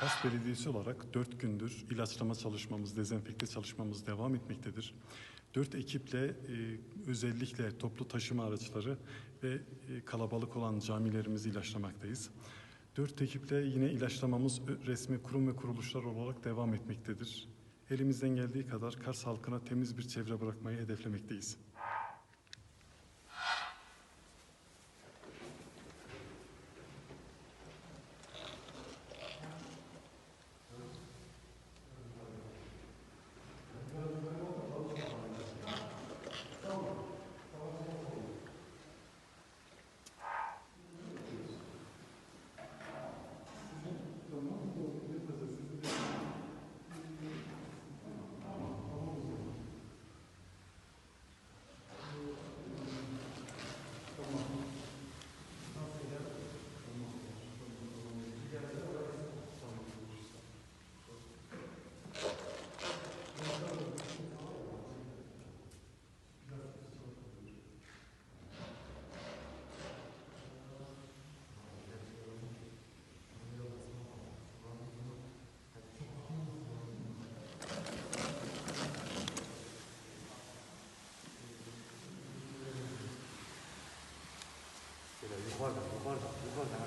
Kars Belediyesi olarak dört gündür ilaçlama çalışmamız, dezenfekte çalışmamız devam etmektedir. Dört ekiple e, özellikle toplu taşıma araçları ve e, kalabalık olan camilerimizi ilaçlamaktayız. Dört ekiple yine ilaçlamamız ö- resmi kurum ve kuruluşlar olarak devam etmektedir. Elimizden geldiği kadar Kars halkına temiz bir çevre bırakmayı hedeflemekteyiz. 这个一块儿的，一块儿，一块儿。